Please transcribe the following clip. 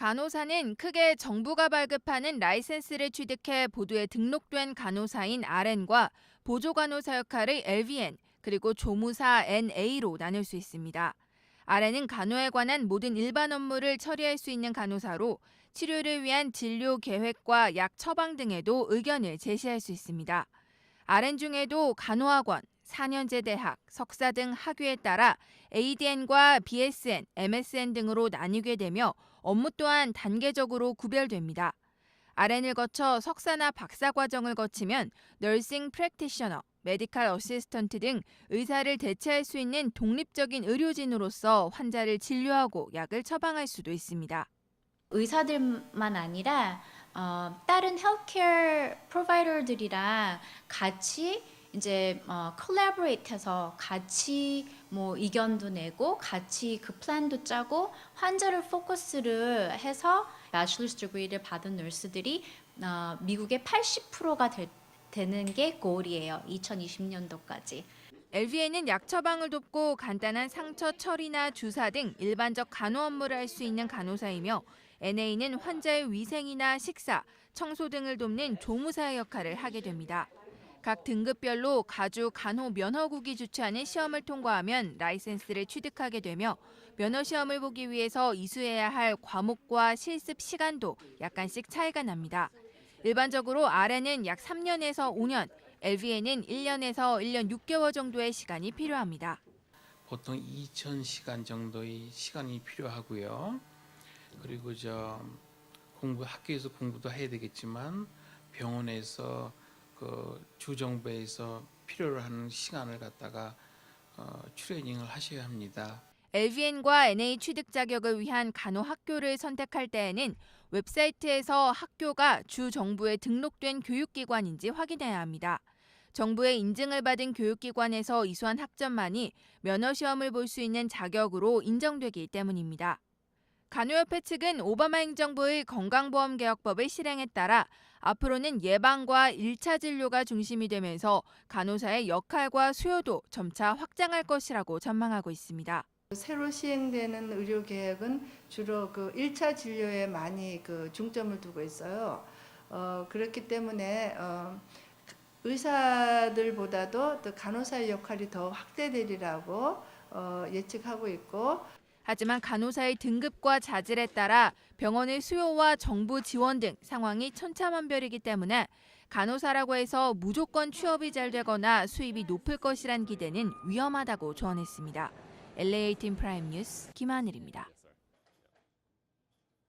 간호사는 크게 정부가 발급하는 라이센스를 취득해 보도에 등록된 간호사인 RN과 보조 간호사 역할의 LVN, 그리고 조무사 NA로 나눌 수 있습니다. RN은 간호에 관한 모든 일반 업무를 처리할 수 있는 간호사로 치료를 위한 진료 계획과 약 처방 등에도 의견을 제시할 수 있습니다. RN 중에도 간호학원, 4년제 대학, 석사 등 학위에 따라 ADN과 BSN, MSN 등으로 나뉘게 되며 업무 또한 단계적으로 구별됩니다. RN을 거쳐 석사나 박사 과정을 거치면 너싱 프랙티셔너, 메디칼 어시스턴트 등 의사를 대체할 수 있는 독립적인 의료진으로서 환자를 진료하고 약을 처방할 수도 있습니다. 의사들만 아니라 어, 다른 헬스케어 프로바이더들이랑 같이 이제 어, 콜라보레이트해서 같이 뭐 의견도 내고 같이 그 플랜도 짜고 환자를 포커스를 해서 배출러스 디그리를 받은 널스들이 어, 미국의 80%가 되는 게 골이에요. 2020년도까지. LVN은 약 처방을 돕고 간단한 상처 처리나 주사 등 일반적 간호 업무를 할 수 있는 간호사이며 NA는 환자의 위생이나 식사, 청소 등을 돕는 조무사의 역할을 하게 됩니다. 각 등급별로 가주 간호 면허국이 주최하는 시험을 통과하면 라이센스를 취득하게 되며 면허 시험을 보기 위해서 이수해야 할 과목과 실습 시간도 약간씩 차이가 납니다. 일반적으로 RN은 약 3년에서 5년, LVN은 1년에서 1년 6개월 정도의 시간이 필요합니다. 보통 2,000시간 정도의 시간이 필요하고요. 그리고 저 공부 학교에서 공부도 해야 되겠지만 병원에서 그 주정부에서 필요로 하는 시간을 갖다가 어, 트레이닝을 하셔야 합니다. LVN과 NA 취득 자격을 위한 간호 학교를 선택할 때에는 웹사이트에서 학교가 주 정부에 등록된 교육기관인지 확인해야 합니다. 정부의 인증을 받은 교육기관에서 이수한 학점만이 면허 시험을 볼 수 있는 자격으로 인정되기 때문입니다. 간호협회 측은 오바마 행정부의 건강보험 개혁법을 실행에 따라 앞으로는 예방과 1차 진료가 중심이 되면서 간호사의 역할과 수요도 점차 확장할 것이라고 전망하고 있습니다. 새로 시행되는 의료 계획은 주로 그 1차 진료에 많이 그 중점을 두고 있어요. 어, 그렇기 때문에 어, 의사들보다도 또 간호사의 역할이 더 확대되리라고 어, 예측하고 있고 하지만 간호사의 등급과 자질에 따라 병원의 수요와 정부 지원 등 상황이 천차만별이기 때문에 간호사라고 해서 무조건 취업이 잘 되거나 수입이 높을 것이란 기대는 위험하다고 조언했습니다. LA 팀 프라임 뉴스 김하늘입니다.